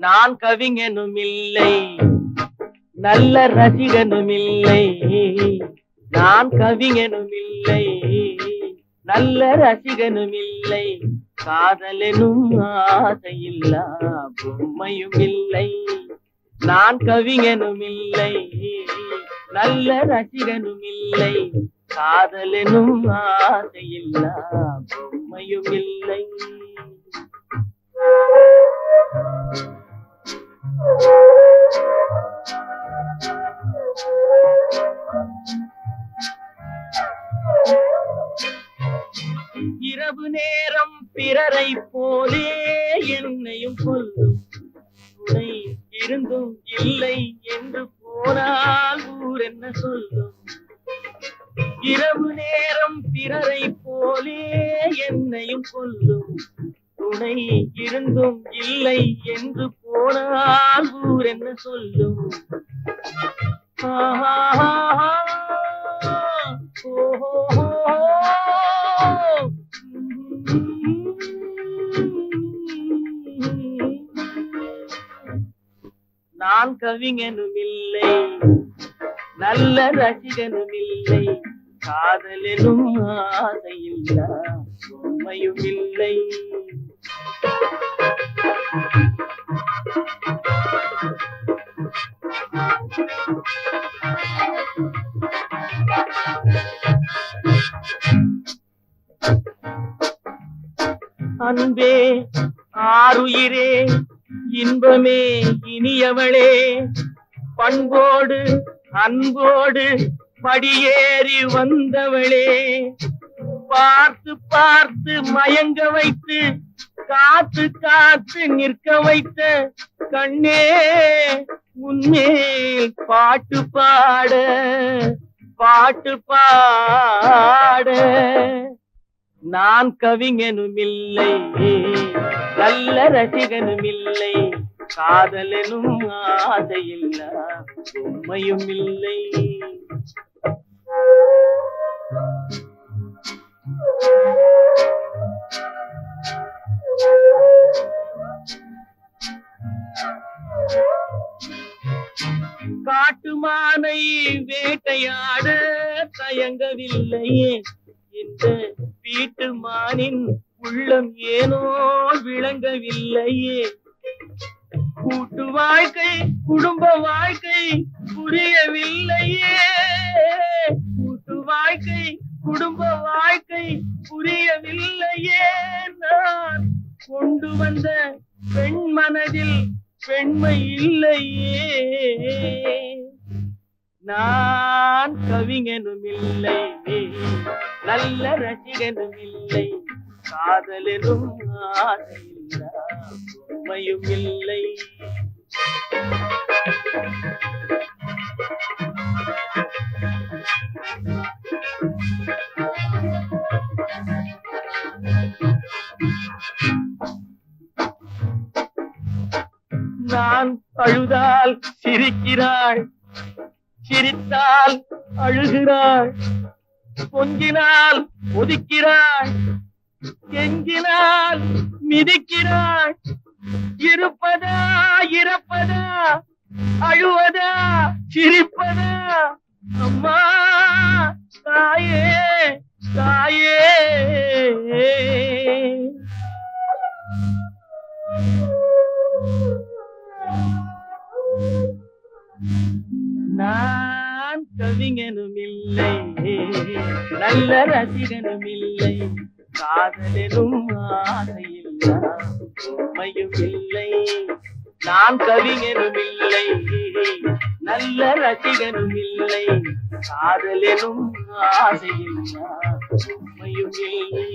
நான் கவிஞனும் இல்லை நல்ல ரசிகனும் இல்லை நான் கவிஞனும் இல்லை நல்ல ரசிகனும் இல்லை காதலெனும் ஆசையில்லா பொம்மையும் இல்லை நான் கவிஞனும் இல்லை நல்ல ரசிகனும் இல்லை காதலெனும் ஆசையில்லா பொம்மையும் இல்லை இரவு நேரம் பிறரை போலே என்னையும் சொல்லும் துணை இருந்தும் இல்லை என்று போனால் ஊர் என்ன சொல்லும்? இரவு நேரம் பிறரை போலே என்னையும் சொல்லும் துணை இருந்தும் இல்லை என்று போனால் ஊர் என்ன சொல்லும்? நான் கவிஞனும் இல்லை நல்ல ரசிகனும் இல்லை காதலெனும் ஆசையில்லா உண்மையும் இல்லை அன்பே ஆறுயிரே இன்பமே இனியவளே பண்போடு அன்போடு படியேறி வந்தவளே. பார்த்து பார்த்து மயங்க வைத்து காத்து காத்து நிற்க வைத்த கண்ணே உன்மேல் பாட்டு பாட பாட்டு பாட. நான் கவிஞனும் இல்லை நல்ல ரசிகனும் இல்லை காதலனும் ஆசையில்லா உண்மையும் இல்லை மானை வேட்டையாட தயங்கவில்லையே. இந்த வீட்டு மானின் உள்ளம் ஏனோ விளங்கவில்லையே. கூட்டு வாழ்க்கை குடும்ப வாழ்க்கை புரியவில்லையே. கூட்டு வாழ்க்கை குடும்ப வாழ்க்கை புரியவில்லையே. நான் கொண்டு வந்த பெண் மனதில் பெண்மை இல்லையே. நான் கவிஞனும் இல்லை நல்ல ரசிகனும் இல்லை காதலனும் உண்மையும் இல்லை நான் அழுதால் சிரிக்கிறாள் சிரித்தால் அழுகிறாள் பொங்கினால் ஒதுக்கிறாள் கெஞ்சினால் மிதிக்கிறாள் இருப்பதா இறப்பதா? அழுவதா சிரிப்பதா? அம்மா தாயே கவிஞனும் இல்லை நல்ல ரசிகனும் இல்லை காதலனும் ஆசையில்லா. உண்மையும் இல்லை நான் கவிஞனும் இல்லை நல்ல ரசிகனும் இல்லை காதலனும் ஆசையில்லா. உண்மையும் இல்லை